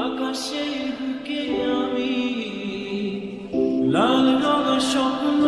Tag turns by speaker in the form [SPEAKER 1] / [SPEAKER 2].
[SPEAKER 1] আকাশে বুকে আমি লাল রঙের স্বপ্ন